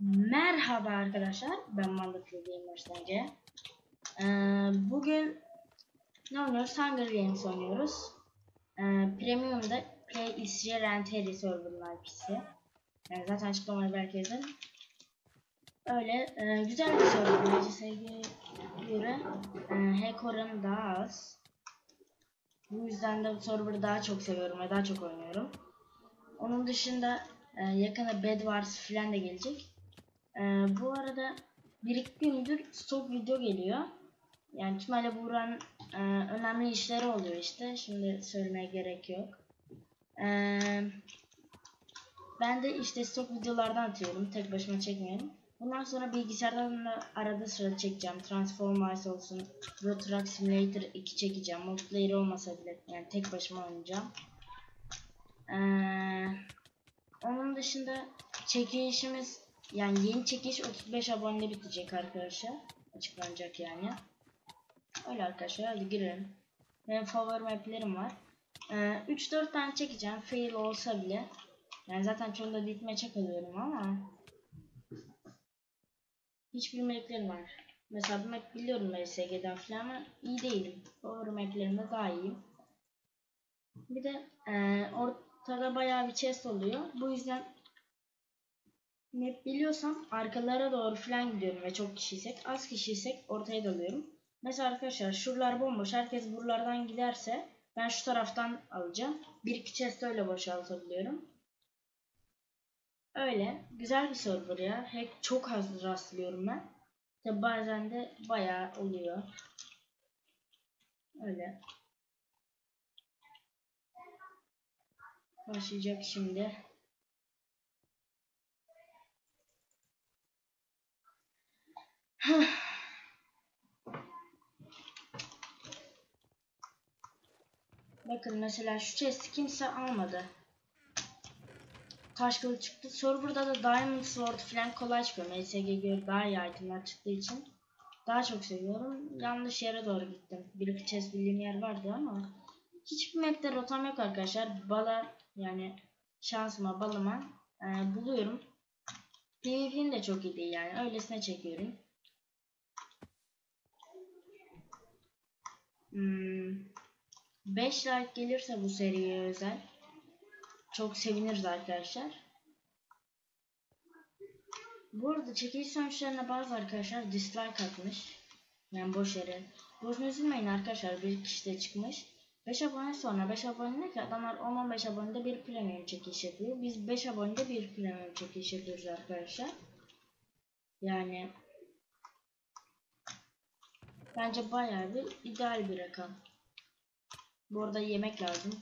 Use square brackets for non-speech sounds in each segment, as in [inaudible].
Merhaba arkadaşlar, ben Mandıklı Gamer Sence. Ee, bugün ne oynuyoruz? Hunger Games oynuyoruz. Ee, Premium'da İsviçre Renteri server'ın IP'si. Yani zaten açıklamayı belki yazın. Öyle e, güzel bir server. CSG'ye göre e, hack oranı daha az. Bu yüzden de bu server'ı daha çok seviyorum ve daha çok oynuyorum. Onun dışında e, yakında Bed Wars falan da gelecek. E, bu arada bir iki gündür stok video geliyor. Yani ihtimalle Buğra'nın e, önemli işleri oluyor işte. Şimdi söylemeye gerek yok. E, ben de işte stok videolardan atıyorum. Tek başıma çekmiyorum. Bundan sonra bilgisayardan da arada sırada çekeceğim. Transformers olsun, Euro Simulator 2 çekeceğim. Multiplayer olmasa bile yani tek başıma oynayacağım. Ee, onun dışında çekilişimiz yani yeni çekiliş 35 abone bitecek arkadaşlar. Açıklanacak yani. Öyle arkadaşlar hadi girelim. Benim favori maplerim var. Ee, 3-4 tane çekeceğim. Fail olsa bile. Yani zaten çoğunda bitme çek alıyorum ama hiç bilmediklerim var. Mesela bu map biliyorum MSG'den falan ama iyi değilim. Favori maplerimde daha iyiyim. Bir de e, ortada bayağı bir chest oluyor. Bu yüzden map biliyorsam arkalara doğru falan gidiyorum ve çok kişiysek. Az kişiysek ortaya dalıyorum. Mesela arkadaşlar şuralar bomboş. Herkes buralardan giderse ben şu taraftan alacağım. Bir iki chest öyle boşaltabiliyorum. Öyle. Güzel bir server ya. Hack çok az rastlıyorum ben. Tabi bazen de bayağı oluyor. Öyle. Başlayacak şimdi. [sighs] Bakın mesela şu chest'i kimse almadı. Taş kılıç çıktı. Server'da da Diamond Sword falan kolay çıkıyor. MSG göre daha iyi itemler çıktığı için daha çok seviyorum. Yanlış yere doğru gittim. Bir iki chest bildiğim yer vardı ama hiçbir map'te rotam yok arkadaşlar. Bala yani şansıma balıma e, buluyorum. PvP'nin de çok iyi değil yani. Öylesine çekiyorum. Hmm, 5 like gelirse bu seriye özel çok seviniriz arkadaşlar. Bu arada çekiliş sonuçlarına bazı arkadaşlar dislike atmış. Yani boş yere. Boşuna üzülmeyin arkadaşlar. Bir kişi de çıkmış. 5 abone sonra 5 abone ki adamlar 10-15 abonede bir premium çekiliş yapıyor. Biz 5 abonede bir premium çekiliş yapıyoruz arkadaşlar. Yani bence bayağı bir ideal bir rakam. Bu arada yemek lazım.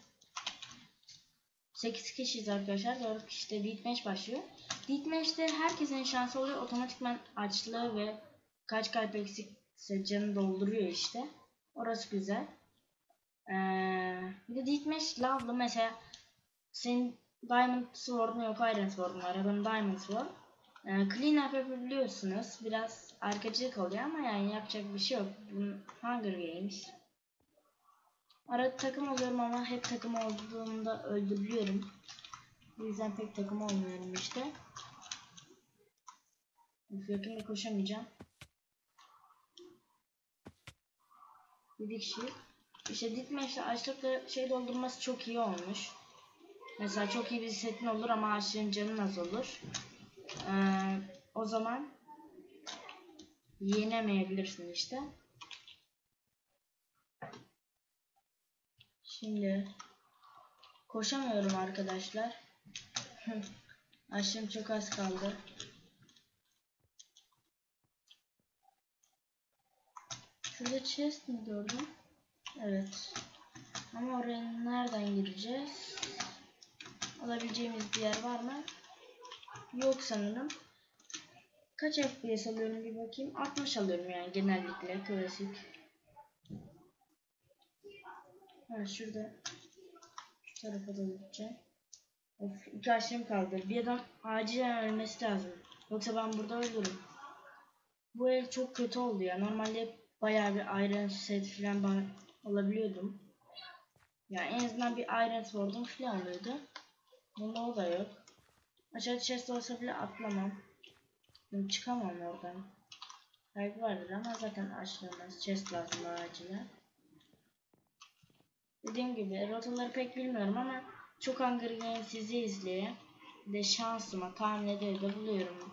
8 kişiyiz arkadaşlar. 4 kişide Deathmatch başlıyor. Deathmatch'te herkesin şansı oluyor. Otomatikman açlığı ve kaç kalp eksikse canı dolduruyor işte. Orası güzel. Ee, bir de Deathmatch lavlı mesela senin Diamond Sword'un yok Iron Sword'un var. Benim Diamond Sword. Ee, clean up yapabiliyorsunuz. Biraz arkacılık oluyor ama yani yapacak bir şey yok. Hunger Games. Arada takım oluyorum ama hep takım olduğumda öldürüyorum. Bu yüzden pek takım olmuyorum işte. Yakında koşamayacağım. Bir kişi. İşte Ditmeş'le açlıkla şey doldurması çok iyi olmuş. Mesela çok iyi bir setin olur ama ağaçların canı az olur. Ee, o zaman yenemeyebilirsin işte. Şimdi koşamıyorum arkadaşlar. [laughs] Aşım çok az kaldı. Şurada chest mi gördüm? Evet. Ama oraya nereden gireceğiz? Alabileceğimiz bir yer var mı? Yok sanırım. Kaç FPS alıyorum bir bakayım. 60 alıyorum yani genellikle klasik. Ha şurada şu tarafa da gideceğim. Of iki aşım kaldı. Bir adam acilen ölmesi lazım. Yoksa ben burada ölürüm. Bu el çok kötü oldu ya. Normalde bayağı bir iron set falan alabiliyordum. Yani en azından bir iron sword'um falan oluyordu. Bunda o da yok. Aşağı chest olsa bile atlamam. Çıkamam oradan. Belki vardır ama zaten açılmaz. Chest lazım bana acilen. Dediğim gibi rotaları pek bilmiyorum ama çok Hunger Games sizi izliyor. De şansıma tahmin ede de buluyorum.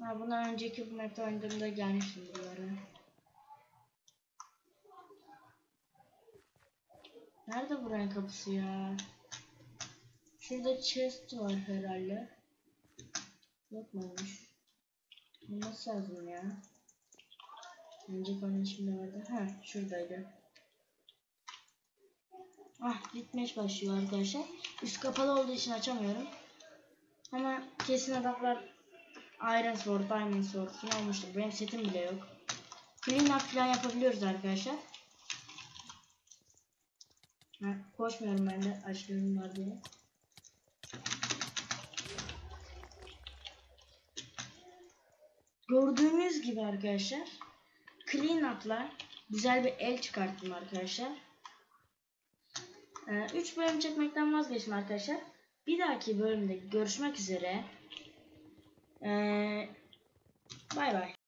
Ha, bundan önceki bu map'te oynadığımda gelmiştim buralara. Nerede buranın kapısı ya? Şurada chest var herhalde. Yok muymuş? Olması lazım ya. Önceki onun içinde vardı. Ha şuradaydı. Ah bitmiş başlıyor arkadaşlar. Üst kapalı olduğu için açamıyorum. Ama kesin adamlar Iron Sword, Diamond Sword falan olmuştur. Benim setim bile yok. Clean up falan yapabiliyoruz arkadaşlar. Ha, koşmuyorum ben de açlıyorum var diye. Gördüğünüz gibi arkadaşlar clean up'la güzel bir el çıkarttım arkadaşlar. 3 bölüm çekmekten vazgeçtim arkadaşlar. Bir dahaki bölümde görüşmek üzere. Ee, bay bay.